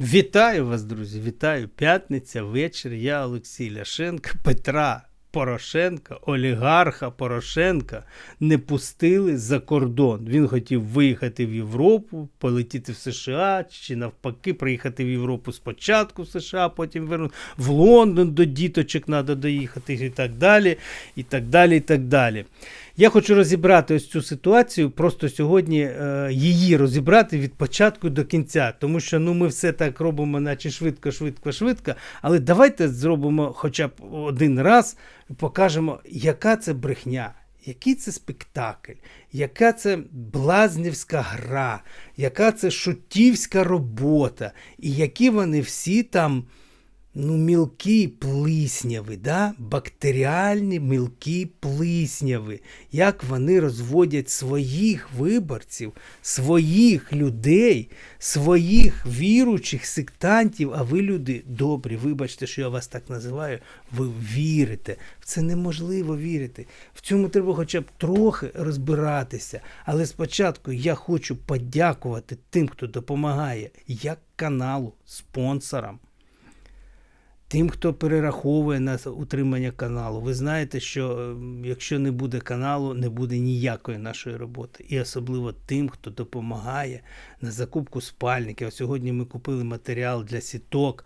Вітаю вас, друзі! Вітаю! П'ятниця, вечір. Я Олексій Ляшенко, Петра Порошенка, олігарха Порошенка не пустили за кордон. Він хотів виїхати в Європу, полетіти в США чи навпаки, приїхати в Європу спочатку в США, потім вернути в Лондон до діточок треба доїхати і так далі. І так далі, і так далі. Я хочу розібрати ось цю ситуацію, просто сьогодні е, її розібрати від початку до кінця, тому що ну ми все так робимо, наче швидко, швидко, швидко. Але давайте зробимо хоча б один раз покажемо, яка це брехня. Який це спектакль, яка це блазнівська гра, яка це шутівська робота, і які вони всі там ну, мілкі плисняви, да? бактеріальні мілкі плисняви, як вони розводять своїх виборців, своїх людей, своїх віручих сектантів, а ви люди добрі, вибачте, що я вас так називаю, ви вірите. В це неможливо вірити. В цьому треба хоча б трохи розбиратися. Але спочатку я хочу подякувати тим, хто допомагає, як каналу, спонсорам. Тим, хто перераховує на утримання каналу, ви знаєте, що е, якщо не буде каналу, не буде ніякої нашої роботи. І особливо тим, хто допомагає на закупку спальників. Сьогодні ми купили матеріал для сіток.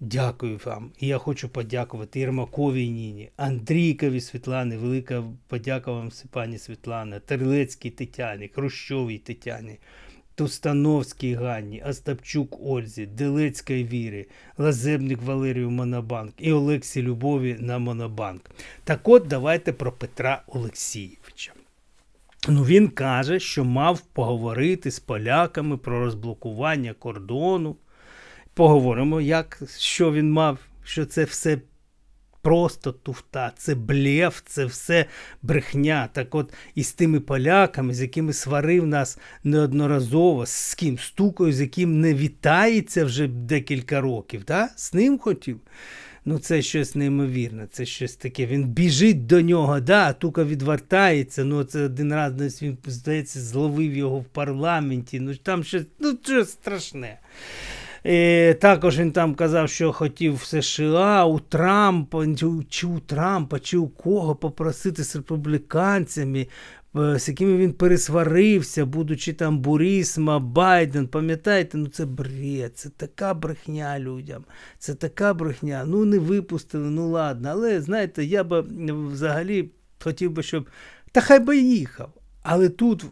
Дякую вам. І я хочу подякувати Єрмаковій Ніні, Андрійкові Світлані, велика подяка вам, пані Світлана, Терлецькій Тетяні, Хрущовій Тетяні. Тустановській Ганні, Остапчук Ользі, Делецької Вірі, Лазебник Валерію Монобанк і Олексі Любові на Монобанк. Так от давайте про Петра Олексійовича. Ну, Він каже, що мав поговорити з поляками про розблокування кордону. Поговоримо, як, що він мав, що це все просто туфта, це блєв, це все брехня. Так от і з тими поляками, з якими сварив нас неодноразово, з ким стукою, з яким не вітається вже декілька років, та? з ним хотів. Ну, це щось неймовірне, це щось таке. Він біжить до нього, да, а тука відвертається. Ну, це один раз він, здається, зловив його в парламенті. Ну, там щось, ну, щось страшне. І Також він там казав, що хотів в США у Трампа, чи у Трампа, чи у кого попросити з республіканцями, е, з якими він пересварився, будучи там Бурісма, Байден. Пам'ятаєте, ну це бред, це така брехня людям. Це така брехня. Ну не випустили, ну ладно. Але знаєте, я би взагалі хотів би, щоб. Та хай би їхав. Але тут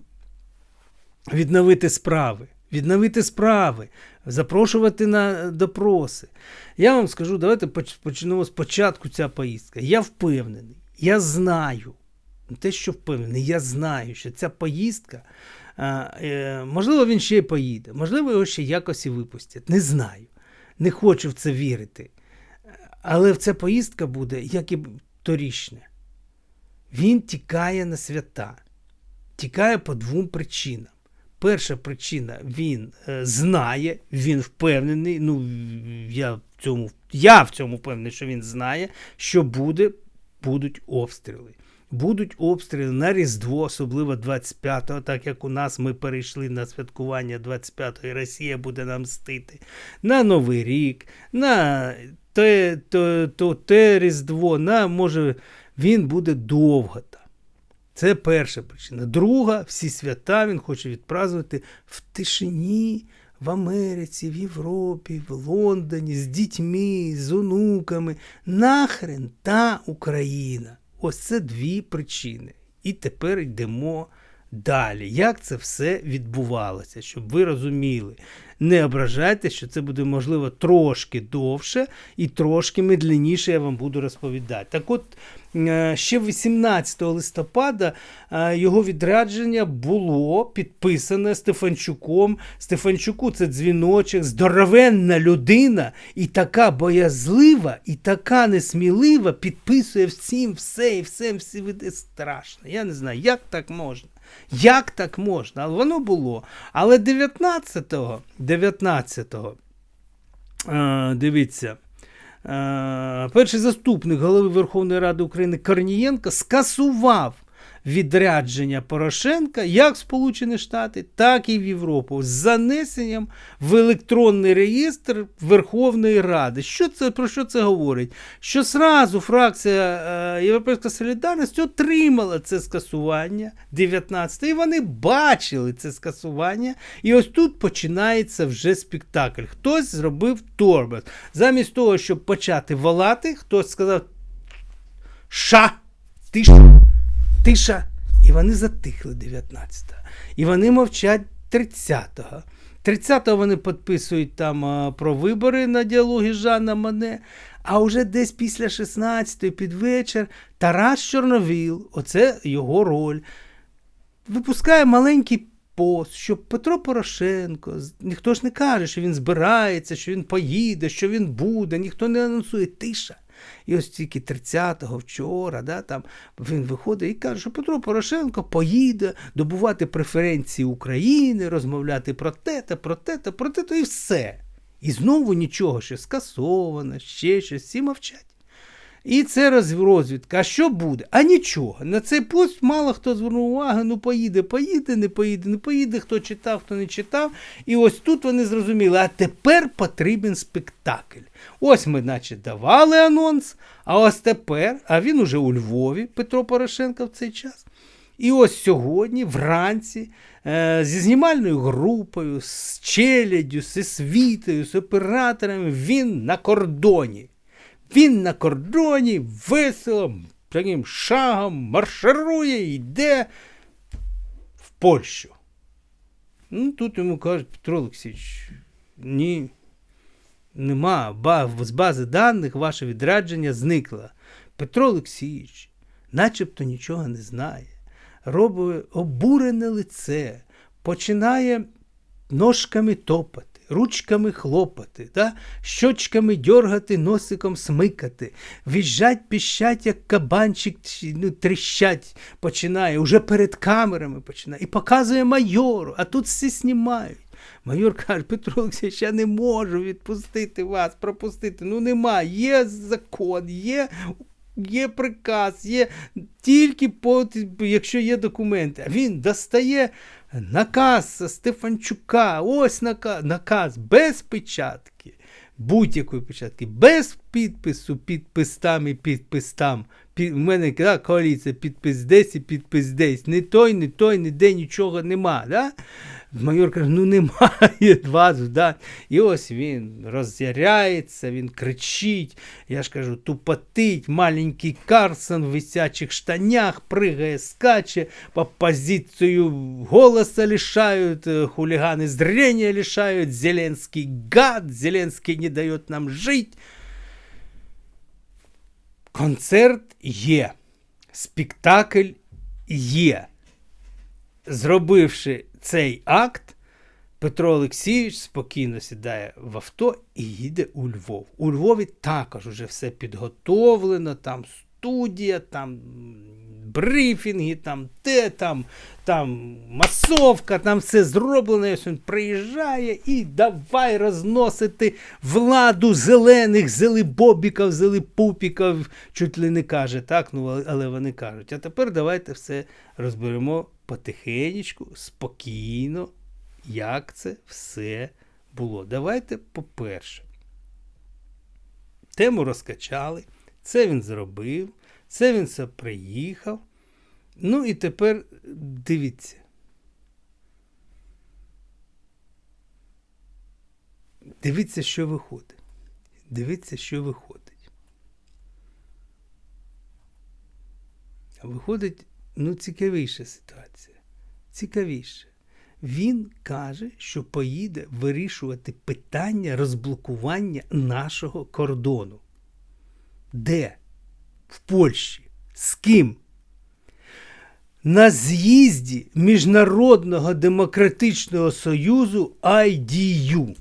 відновити справи відновити справи, запрошувати на допроси. Я вам скажу, давайте почнемо спочатку ця поїздка. Я впевнений, я знаю, не те, що впевнений, я знаю, що ця поїздка, е, можливо, він ще й поїде, можливо, його ще якось і випустять. Не знаю. Не хочу в це вірити. Але ця поїздка буде, як і торічне. Він тікає на свята, тікає по двом причинам. Перша причина він е, знає, він впевнений. Ну я в цьому я в цьому впевнений, що він знає, що буде, будуть обстріли. Будуть обстріли на Різдво, особливо 25-го, так як у нас ми перейшли на святкування 25-го, і Росія буде нам мстити. На Новий рік, на те, то, то, те Різдво, на може він буде довго. Це перша причина. Друга, всі свята він хоче відпразнувати в тишині, в Америці, в Європі, в Лондоні, з дітьми, з онуками. Нахрен та Україна. Ось це дві причини. І тепер йдемо далі. Як це все відбувалося, щоб ви розуміли. Не ображайте, що це буде, можливо, трошки довше і трошки медленніше я вам буду розповідати. Так от Е, ще 18 листопада е, його відрядження було підписане Стефанчуком. Стефанчуку це дзвіночок, здоровенна людина, і така боязлива, і така несмілива підписує всім все і все види страшно. Я не знаю, як так можна. Як так можна? Воно було. Але 19-го, 19-го, е, дивіться. Е, перший заступник голови Верховної Ради України Корнієнко скасував відрядження Порошенка як в Сполучені Штати, так і в Європу з занесенням в електронний реєстр Верховної Ради. Що це про що це говорить? Що зразу фракція е, Європейська Солідарність отримала це скасування 19 і вони бачили це скасування. І ось тут починається вже спектакль. Хтось зробив торбет. Замість того, щоб почати волати, хтось сказав. Ша! Ти Тиша! Тиша! І вони затихли 19-го. І вони мовчать 30-го. 30-го вони підписують там про вибори на діалогі Жанна Мане. А вже десь після 16-ї під вечір Тарас Чорновіл, оце його роль, випускає маленький пост, що Петро Порошенко, ніхто ж не каже, що він збирається, що він поїде, що він буде, ніхто не анонсує тиша. І ось тільки 30-го вчора, да, там він виходить і каже, що Петро Порошенко поїде добувати преференції України, розмовляти про те, та про те, та про те, то і все. І знову нічого, що скасовано, ще щось, всі мовчать. І це розвідка. А що буде? А нічого. На цей пост мало хто звернув увагу, ну поїде, поїде, не поїде, не поїде, хто читав, хто не читав. І ось тут вони зрозуміли, а тепер потрібен спектакль. Ось ми, наче, давали анонс, а ось тепер, а він уже у Львові, Петро Порошенко в цей час. І ось сьогодні, вранці, е, зі знімальною групою, з челяддю, з світою, з операторами, він на кордоні. Він на кордоні весело, таким шагом марширує, йде в Польщу. Ну, тут йому кажуть, Петро Олексійович, ні, нема. З бази даних ваше відрядження зникло. Петро Олексійович, начебто нічого не знає, робить обурене лице, починає ножками топати, ручками хлопати, да? щочками дьоргати, носиком смикати, віжать, піщать, як кабанчик, ну, тріщать починає, уже перед камерами починає. І показує майору, а тут всі знімають. Майор каже, Петро Олексійович, я не можу відпустити вас, пропустити. Ну нема, є закон, є. Є приказ, є тільки по, якщо є документи. А він достає наказ Стефанчука. Ось наказ, наказ без печатки, будь-якої печатки, без підпису, підпис там і підпис там. Під, у мене да, коаліція, підпис десь і підпис десь. Не той, не той, ніде нічого нема. Да? Майор каже, ну немає вас. Да? І ось він роз'яряється, він кричить. Я ж кажу, тупотить, маленький Карсон в висячих штанях, пригає, скаче, по позицію голоса лишають, э, хулиганы зрения лишають, Зеленський гад, Зеленський не дає нам жити. Концерт є, спектакль є. Зробивши цей акт, Петро Олексійович спокійно сідає в авто і їде у Львов. У Львові також вже все підготовлено, там студія, там брифінги, там те, там, там масовка, там все зроблено. Ось він приїжджає і давай розносити владу зелених, зелебобіків, зелепупіків, чуть ли не каже, так, ну, але вони кажуть. А тепер давайте все розберемо потихенечку, спокійно, як це все було. Давайте, по-перше, тему розкачали, це він зробив, це він все приїхав. Ну і тепер дивіться. Дивіться, що виходить. Дивіться, що виходить. Виходить, ну, цікавіша ситуація. Цікавіше. Він каже, що поїде вирішувати питання розблокування нашого кордону. Де? В Польщі. З ким? На з'їзді Міжнародного демократичного союзу IDU.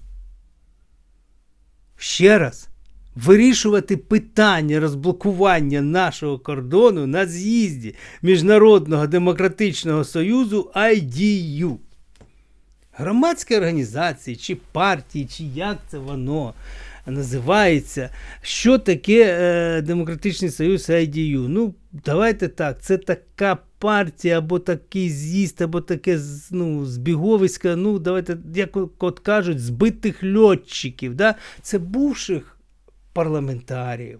Ще раз. Вирішувати питання розблокування нашого кордону на з'їзді Міжнародного демократичного союзу IDU. Громадські організації, чи партії, чи як це воно називається, що таке е, Демократичний Союз IDU? Ну, давайте так, це така партія, або такий з'їзд, або таке ну, збіговисько, ну, давайте, як от кажуть, збитих льотчиків. Да? Це бувших парламентарів,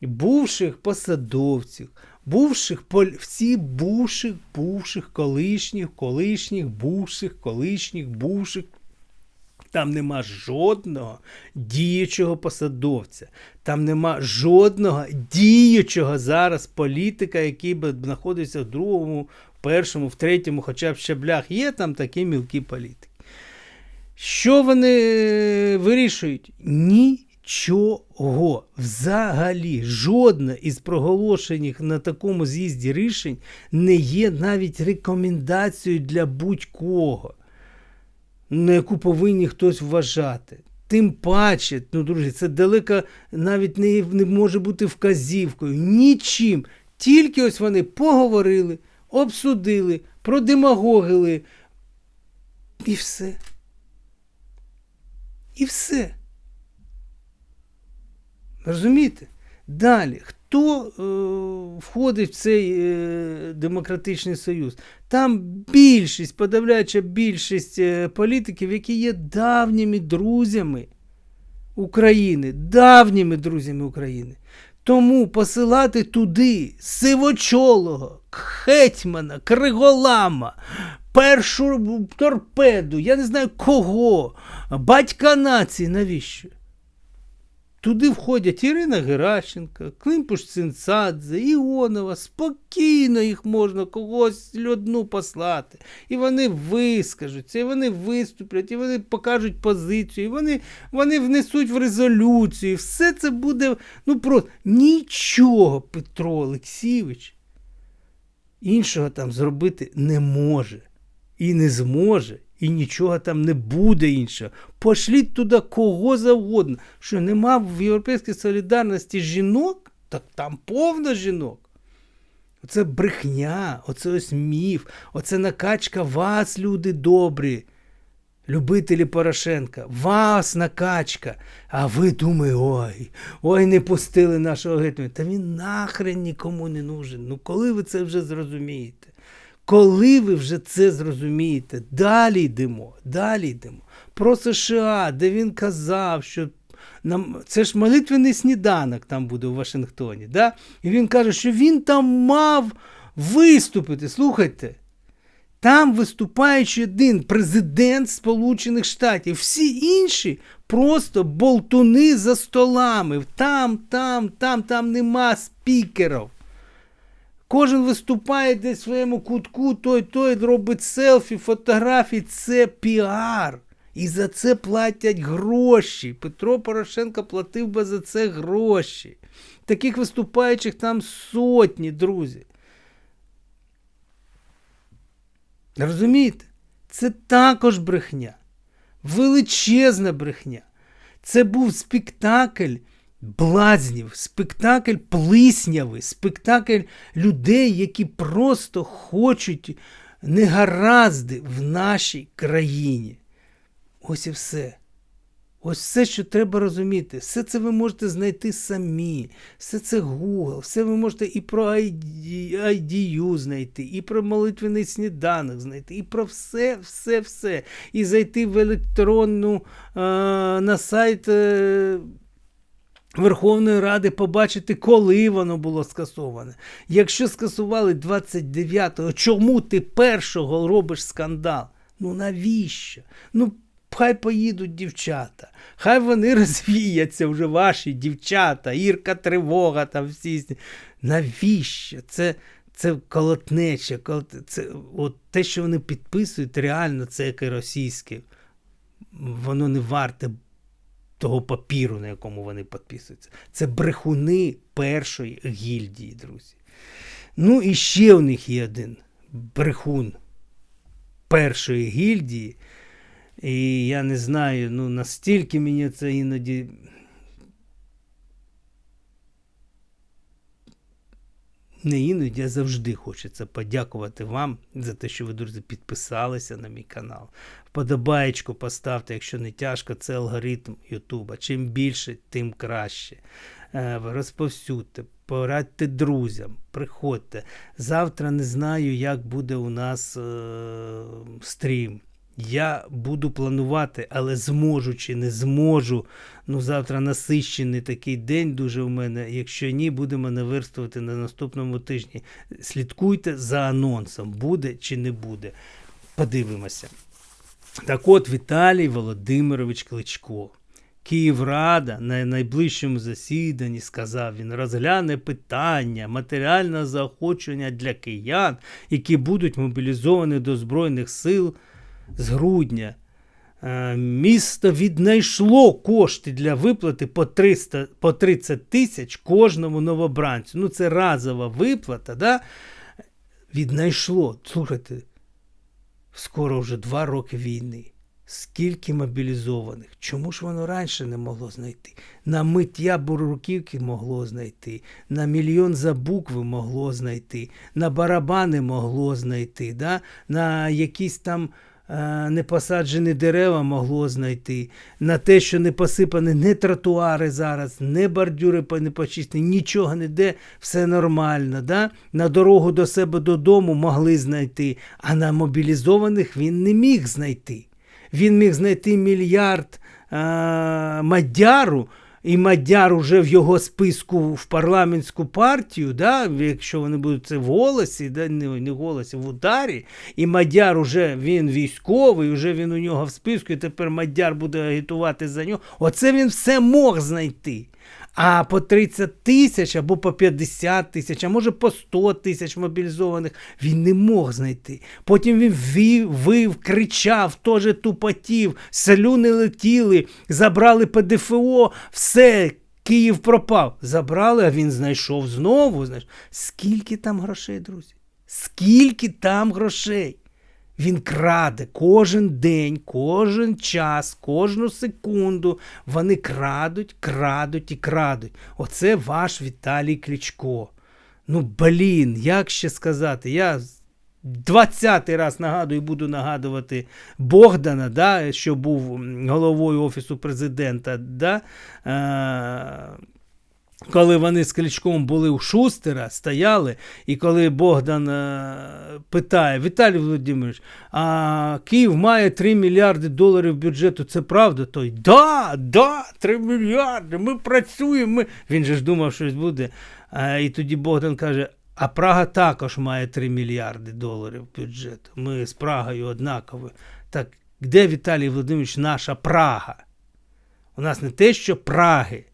бувших посадовців. Бувших всі бувших, бувших, колишніх, колишніх, бувших, колишніх, бувших там нема жодного діючого посадовця, там нема жодного діючого зараз політика, який би знаходився в другому, в першому, в третьому, хоча б щаблях. Є там такі мілкі політики. Що вони е, вирішують? Нічого. Взагалі, жодне із проголошених на такому з'їзді рішень не є навіть рекомендацією для будь-кого на яку повинні хтось вважати. Тим паче, ну, друзі, це далеко навіть не, не може бути вказівкою. Нічим. Тільки ось вони поговорили, обсудили, продемагогили. І все. І все. Розумієте? Далі, хто е, входить в цей е, демократичний союз? Там більшість, подавляюча більшість е, політиків, які є давніми друзями України, давніми друзями України. Тому посилати туди сивочолого, хетьмана, криголама, першу торпеду, я не знаю кого, батька нації, навіщо? Туди входять Ірина Геращенко, Климпуш Цинцадзе, Іонова. Спокійно їх можна когось льодну послати. І вони вискажуться, і вони виступлять, і вони покажуть позицію, і вони вони внесуть в резолюцію. Все це буде ну просто нічого Петро Олексійович іншого там зробити не може і не зможе і нічого там не буде іншого. Пошліть туди кого завгодно. Що нема в Європейській солідарності жінок, так там повно жінок. Оце брехня, оце ось міф, оце накачка вас, люди добрі. Любителі Порошенка, вас накачка. А ви думаєте, ой, ой, не пустили нашого гетьмана. Та він нахрен нікому не нужен. Ну коли ви це вже зрозумієте? Коли ви вже це зрозумієте, далі йдемо, далі йдемо. Про США, де він казав, що нам це ж молитвений сніданок там буде у Вашингтоні. Да? І він каже, що він там мав виступити. Слухайте, там виступаючи один президент Сполучених Штатів, всі інші просто болтуни за столами. Там, там, там, там нема спікерів. Кожен виступає десь в своєму кутку, той той робить селфі, фотографії. Це піар. І за це платять гроші. Петро Порошенко платив би за це гроші. Таких виступаючих там сотні, друзі. Розумієте? Це також брехня. Величезна брехня. Це був спектакль блазнів, спектакль плиснявий, спектакль людей, які просто хочуть негаразди в нашій країні. Ось і все. Ось все, що треба розуміти, все це ви можете знайти самі, все це Google, все ви можете і про IDU знайти, і про молитвений сніданок знайти, і про все, все, все. І зайти в електронну а, на сайт. Е, Верховної Ради побачити, коли воно було скасоване. Якщо скасували 29-го, чому ти першого робиш скандал? Ну навіщо? Ну, хай поїдуть дівчата, хай вони розвіяться вже ваші дівчата, Ірка тривога там всі. Навіщо? Це це колотнече, це, от те, що вони підписують, реально це яке російське. Воно не варте того папіру, на якому вони підписуються. Це брехуни першої гільдії, друзі. Ну і ще у них є один брехун першої гільдії. І я не знаю, ну настільки мені це іноді. Не іноді, а завжди хочеться подякувати вам за те, що ви, друзі, підписалися на мій канал. Вподобаєчку поставте, якщо не тяжко, це алгоритм Ютуба. Чим більше, тим краще. Е, Розповсюдьте, порадьте друзям, приходьте. Завтра не знаю, як буде у нас е- стрім. Я буду планувати, але зможу чи не зможу. Ну, завтра насищений такий день дуже у мене. Якщо ні, будемо наверстувати на наступному тижні. Слідкуйте за анонсом, буде чи не буде. Подивимося. Так от Віталій Володимирович Кличко. Київрада на найближчому засіданні сказав, він розгляне питання матеріального заохочення для киян, які будуть мобілізовані до Збройних сил з грудня. Е, Місто віднайшло кошти для виплати по 300, по 30 тисяч кожному новобранцю. Ну, це разова виплата, да? віднайшло. Слухайте, скоро вже два роки війни. Скільки мобілізованих? Чому ж воно раніше не могло знайти? На миття буруківки могло знайти, на мільйон за букви могло знайти, на барабани могло знайти, да? на якісь там непосаджені дерева могло знайти, на те, що не посипані не тротуари зараз, не бордюри не почистені, нічого не де, все нормально. Да? На дорогу до себе додому могли знайти, а на мобілізованих він не міг знайти. Він міг знайти мільярд е, Мадяру, і Мадяр уже в його списку в парламентську партію, да, якщо вони будуть це в голосі, да, не, не в голосі, в ударі, і Мадяр уже він військовий, вже він у нього в списку, і тепер Мадяр буде агітувати за нього. Оце він все мог знайти. А по 30 тисяч або по 50 тисяч, а може по 100 тисяч мобілізованих він не мог знайти. Потім він вів, вив, кричав, теж тупотів, слюни летіли, забрали ПДФО, все, Київ пропав. Забрали, а він знайшов знову. Знаєш. Скільки там грошей, друзі? Скільки там грошей? Він краде кожен день, кожен час, кожну секунду. Вони крадуть, крадуть і крадуть. Оце ваш Віталій Кличко. Ну, блін, як ще сказати? Я 20-й раз нагадую, буду нагадувати Богдана, да, що був головою Офісу президента. Да, е- коли вони з Кличком були у Шустера, стояли, і коли Богдан е, питає, Віталій Володимирович, а Київ має 3 мільярди доларів бюджету, це правда? Той да, да, 3 мільярди, ми працюємо. Ми... Він же ж думав, щось буде. А, і тоді Богдан каже: а Прага також має 3 мільярди доларів бюджету. Ми з Прагою однакові. Так де Віталій Володимирович наша Прага? У нас не те, що Праги.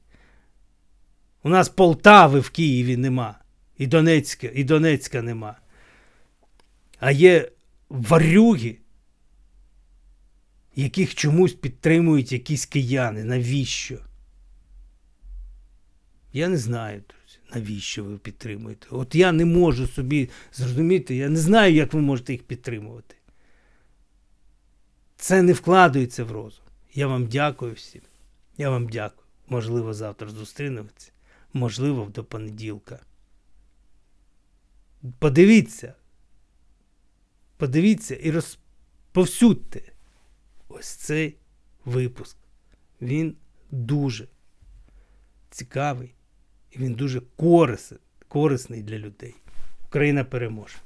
У нас Полтави в Києві нема. І Донецька, і Донецька нема. А є варюги, яких чомусь підтримують якісь кияни. Навіщо? Я не знаю, друзі, навіщо ви підтримуєте. От я не можу собі зрозуміти, я не знаю, як ви можете їх підтримувати. Це не вкладається в розум. Я вам дякую всім. Я вам дякую. Можливо, завтра зустрінемося. Можливо, до понеділка. Подивіться. Подивіться і розповсюдьте ось цей випуск. Він дуже цікавий і він дуже корисний, для людей. Україна переможе.